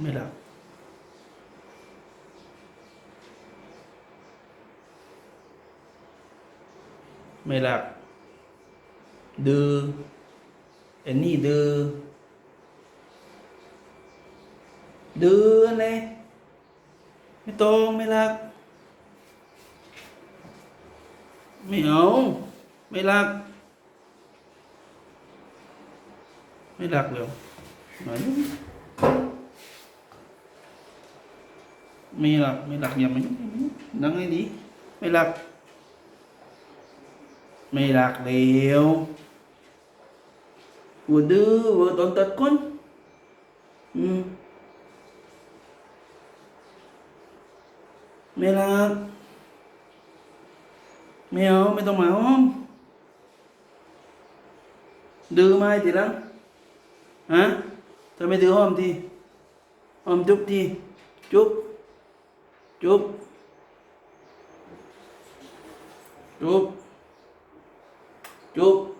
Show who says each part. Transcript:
Speaker 1: ไม่รักไม่รักดื้อไอ้นี่ดื้อดื้อเลยไม่ตรงไม่รัก ไม่เอา ไม่รัก ไม่รักเร็วหน่อยนึง ไม่รักไม่รักอย่ามายุ่งอย่ามายุ่งนั่งให้ดีไม่รัก ไม่รักเร็ววัวดื้อวัวตอนตัดก้นอืมไม่รักไม่เอาไม่ต้องมาห้องดื้อไหมทีลังฮะทำไมดื้อห้อมทีห้อมจุ๊บทีจุ๊บ จุ๊บจุ๊บจุ๊บ